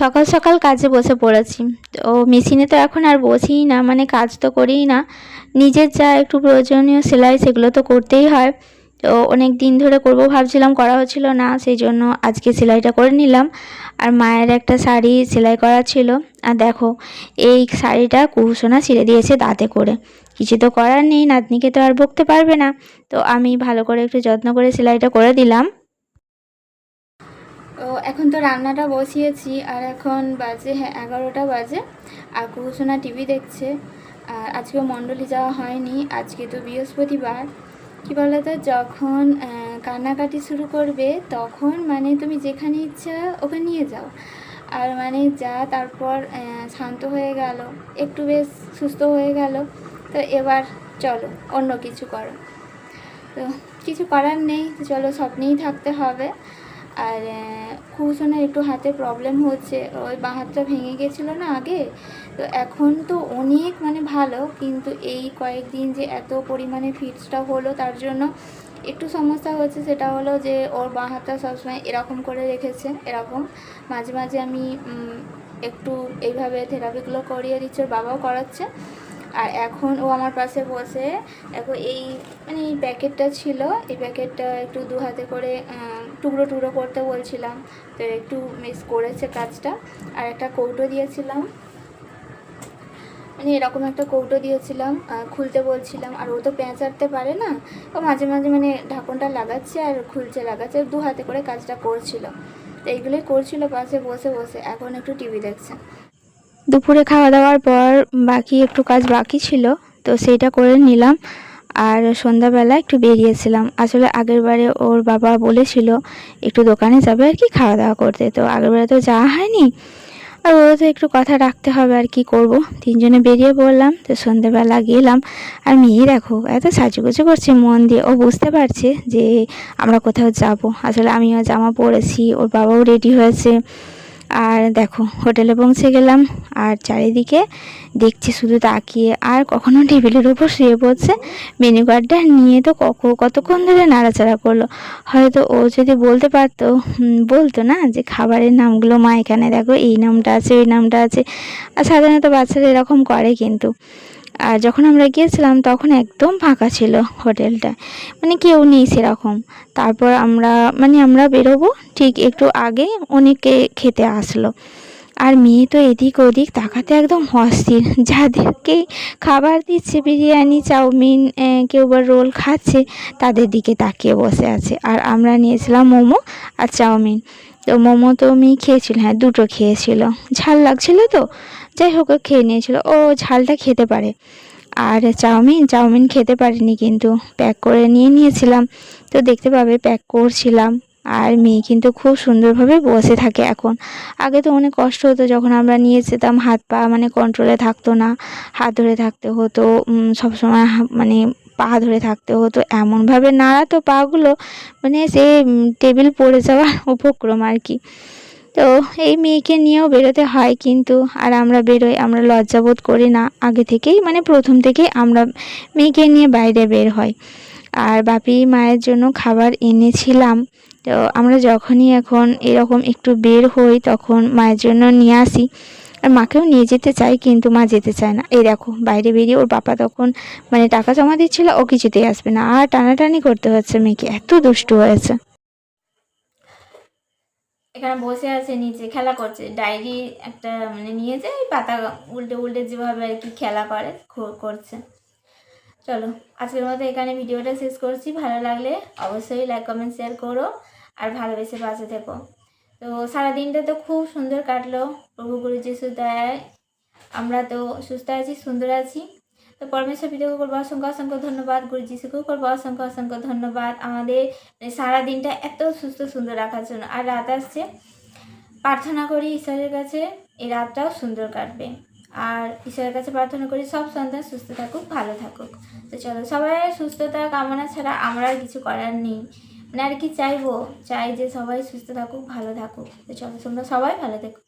সকাল সকাল কাজে বসে পড়েছি। তো মেশিনে তো এখন আর বসিই না মানে কাজ তো করিই না। নিজের যা একটু প্রয়োজনীয় সেলাই সেগুলো তো করতেই হয়। তো অনেক দিন ধরে করব ভাবছিলাম, করা হচ্ছিল না, সেই জন্য আজকে সেলাইটা করে নিলাম। আর মায়ের একটা শাড়ি সেলাই করা ছিল। আর দেখো, এই শাড়িটা কুহুসোনা ছিঁড়ে দিয়েছে দাঁতে করে। কিছু তো করার নেই, নাতনিকে তো আর বকতে পারবে না। তো আমি ভালো করে একটু যত্ন করে সেলাইটা করে দিলাম। এখন তো রান্নাটা বসিয়েছি, আর এখন বাজে হ্যাঁ এগারোটা বাজে। আর কুহুসোনা টিভি দেখছে, আর আজকে মণ্ডলী যাওয়া হয়নি, আজকে তো বৃহস্পতিবার। কী বলো বলতো, যখন কান্নাকাটি শুরু করবে, তখন মানে তুমি যেখানে ইচ্ছা ওকে নিয়ে যাও। আর মানে যা, তারপর শান্ত হয়ে গেল, একটু বেশ সুস্থ হয়ে গেল, তো এবার চলো, অন্য কিছু করো। তো কিছু করার নেই, তো চলো, স্বপ্নেই থাকতে হবে। আর কুশনের একটু হাতে প্রবলেম হচ্ছে। ওই বাঁ হাতটা ভেঙে গেছিল না আগে? তো এখন তো অনেক মানে ভালো, কিন্তু এই কয়েকদিন যে এত পরিমাণে ফিটসটা হলো তার জন্য একটু সমস্যা হচ্ছে। সেটা হলো যে, ওর বাঁ হাতটা সবসময় এরকম করে রেখেছে, এরকম। মাঝে মাঝে আমি একটু এইভাবে থেরাপিগুলো করিয়ে দিচ্ছি, ওর বাবাও করাচ্ছে। আর এখন ও আমার পাশে বসে, দেখো এই মানে এই প্যাকেটটা ছিল, এই প্যাকেটটা একটু দু হাতে করে টুকরো টুকরো করতে বলছিলাম। তো একটু মিস করেছে কাজটা। আর একটা কৌটো দিয়েছিলাম। মানে এরকম একটা কৌটো দিয়েছিলাম খুলতে বলছিলাম। আর ও তো পেঁচাতে পারে না। ও মাঝে মাঝে মানে ঢাকনটা লাগাচ্ছে আর খুলছে, লাগাচ্ছে, দু হাতে করে কাজটা করছিল। তো এইগুলোই করছিল পাশে বসে বসে। এখন একটু টিভি দেখছে। দুপুরে খাওয়া দাওয়ার পর বাকি একটু কাজ বাকি ছিল। তো সেইটা করে নিলাম। আর সন্ধ্যাবেলা একটু বেরিয়েছিলাম। আসলে আগের বারে ওর বাবা বলেছিল, একটু দোকানে যাবে আর কি খাওয়া দাওয়া করতে। তো আগের বারে তো যাওয়া হয়নি। আর ওরও তো একটু কথা রাখতে হবে আর কি করব। তিনজনে বেরিয়ে পড়লাম, তো সন্ধ্যাবেলা গেলাম। আর মেয়ে দেখো, এত সাজুগুজু করছে মন দিয়ে। ও বুঝতে পারছে যে আমরা কোথাও যাব। আসলে আমিও জামা পরেছি, ওর বাবাও রেডি হয়েছে। আর দেখো, হোটেলে পৌঁছে গেলাম। আর চারিদিকে দেখছি শুধু তাকিয়ে, আর কখনো টেবিলের উপর শুয়ে পড়ছে। মেনু কার্ডটা নিয়ে তো কখন কতক্ষণ ধরে নাড়াচাড়া করল। হয়তো ও যদি বলতে পারতো বলতো না যে খাবারের নামগুলো মা এখানে দেখো, এই নামটা আছে, ওই নামটা আছে। আর সাধারণত বাচ্চারা এরকম করে কিন্তু। আর যখন আমরা গিয়েছিলাম, তখন একদম ফাঁকা ছিল হোটেলটা। মানে কেউ নেই সেরকম। তারপর আমরা মানে আমরা বেরোবো ঠিক একটু আগে অনেকে খেতে আসলো। আর মেয়ে তো এদিক ওদিক তাকাতে একদম অস্থির। যাদেরকে খাবার দিচ্ছে, বিরিয়ানি, চাউমিন কেউ বা রোল খাচ্ছে, তাদের দিকে তাকিয়ে বসে আছে। আর আমরা নিয়েছিলাম মোমো আর চাউমিন। তো মোমো তো মেয়ে খেয়েছিল হ্যাঁ দুটো খেয়েছিল। ঝাল লাগছিল তো? যাই হোক খেয়ে নিয়েছিল। ও ঝালটা খেতে পারে। আর চাউমিন চাউমিন খেতে পারিনি কিন্তু। প্যাক করে নিয়ে নিয়েছিলাম। তো দেখতে পাবে, প্যাক করছিলাম। আর মেয়ে কিন্তু খুব সুন্দরভাবে বসে থাকে এখন। আগে তো অনেক কষ্ট হতো যখন আমরা নিয়ে যেতাম হাত পা মানে কন্ট্রোলে থাকতো না। হাত ধরে থাকতে হতো সবসময় মানে পা ধরে থাকতে হতো। এমনভাবে নাড়াতো পাগুলো মানে সে টেবিল পড়ে যাওয়ার উপক্রম আর কি। তো এই মেয়েকে নিয়েও বেরোতে হয় কিন্তু আর আমরা বেরোই, আমরা লজ্জাবোধ করি না। আগে থেকেই মানে প্রথম থেকেই আমরা মেয়েকে নিয়ে বাইরে বের হয় আর বাপি মায়ের জন্য খাবার এনেছিলাম। তো আমরা যখনই এখন এরকম একটু বের হই, তখন মায়ের জন্য নিয়ে আসি। আর মাকেও নিয়ে যেতে চাই, কিন্তু মা যেতে চায় না। এই দেখো, বাইরে বেরিয়ে ওর বাবা তখন মানে টাকা জমা দিচ্ছিল, ও কিছুতেই আসবে না। আর টানাটানি করতে হচ্ছে মেয়েকে, এত দুষ্টু হয়েছে। এখানে বসে আছে, নিচে খেলা করছে। ডায়েরি একটা মানে নিয়েছে ওই পাতা উল্টে উল্টে যেভাবে আর কি খেলা করে করছে। চলো, আজকের মতো এখানে ভিডিওটা শেষ করছি। ভালো লাগলে অবশ্যই লাইক কমেন্ট শেয়ার করো আর ভালোবেসে পাশে থেকো। তো সারাদিনটা তো খুব সুন্দর কাটলো। প্রভু গুরু যিশু আমরা তো সুস্থ আছি, সুন্দর আছি। তো পরমেশ্বর পিতাকে করব অসংখ্য অসংখ্য ধন্যবাদ গুরু যিশুকেও করব অসংখ্য অসংখ্য ধন্যবাদ। আমাদের সারা দিনটা এত সুস্থ সুন্দর রাখার জন্য। আর রাত আসছে। প্রার্থনা করি ঈশ্বরের কাছে, এই রাতটাও সুন্দর কাটবে। আর ঈশ্বরের কাছে প্রার্থনা করি সব সন্তান সুস্থ থাকুক, ভালো থাকুক। তো চলো, সবাই সুস্থতা, কামনা ছাড়া আমরা আর কিছু করার নেই। মানে আর কি চাইব? চাই যে সবাই সুস্থ থাকুক, ভালো থাকুক। তো চলো, তোমরা সবাই ভালো থেকো।